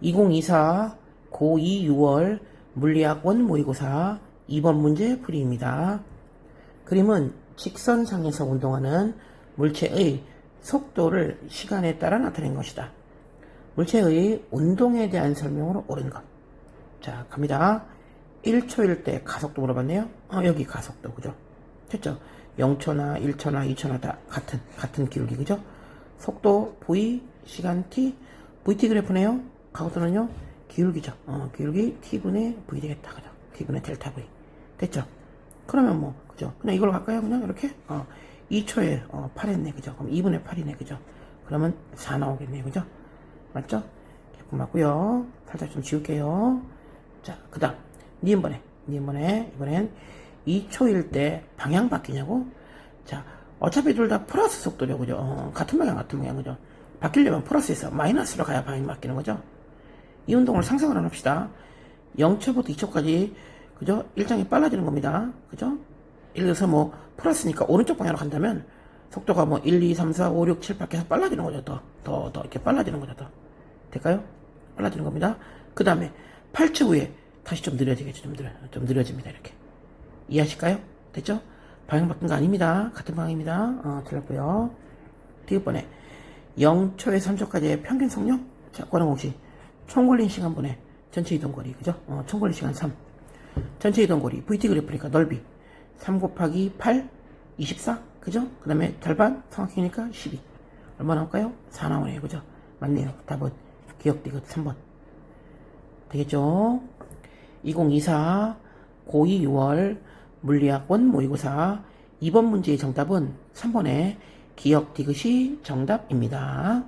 2024 고2 6월 물리학원 모의고사 2번 문제 풀이입니다. 그림은 직선상에서 운동하는 물체의 속도를 시간에 따라 나타낸 것이다. 물체의 운동에 대한 설명으로 옳은 것. 자, 갑니다. 1초일 때 가속도 물어봤네요. 어, 여기 가속도, 그죠? 됐죠? 0초나 1초나 2초나 다 같은, 같은 기울기, 그죠? 속도 V, 시간 T, VT 그래프네요. 가속도는요, 기울기죠. 어, 기울기 T분의 V 되겠다, 그죠? T분의 델타 V. 됐죠? 그러면 뭐, 그죠? 그냥 이걸로 갈까요? 그냥 이렇게? 어, 2초에 어, 8 했네, 그죠? 그럼 2분의 8이네, 그죠? 그러면 4 나오겠네요, 그죠? 맞죠? 개품 맞고요 살짝 좀 지울게요. 자, 그 다음, 니은번에, 니은번에, 이번엔 2초일 때 방향 바뀌냐고? 자, 어차피 둘 다 플러스 속도죠, 그죠? 어, 같은 방향, 같은 방향, 그죠? 바뀌려면 플러스에서 마이너스로 가야 방향이 바뀌는 거죠? 이 운동을 상상을 안 합시다. 0초부터 2초까지, 그죠? 일정이 빨라지는 겁니다. 그죠? 예를 들어서 뭐, 플러스니까 오른쪽 방향으로 간다면, 속도가 뭐, 1, 2, 3, 4, 5, 6, 7, 8 계속 빨라지는 거죠. 더, 더, 더, 이렇게 빨라지는 거죠. 더. 될까요? 빨라지는 겁니다. 그 다음에, 8초 후에 다시 좀 느려지겠죠. 좀 느려, 좀 느려집니다. 이렇게. 이해하실까요? 됐죠? 방향 바뀐 거 아닙니다. 같은 방향입니다. 어, 틀렸고요. 뒤번에 0초에서 3초까지의 평균 속력? 자, 권한 공식. 총 걸린 시간분의 전체 이동거리. 그죠? 어, 총 걸린 시간 3. 전체 이동거리. VT 그래프니까 넓이. 3 곱하기 8, 24. 그죠? 그 다음에 절반, 정확히니까 12. 얼마 나올까요? 4 나오네요. 그죠? 맞네요. 답은 기억 디귿 3번. 되겠죠? 2024 고2 6월 물리학원 모의고사 2번 문제의 정답은 3번의 기억 디귿이 정답입니다.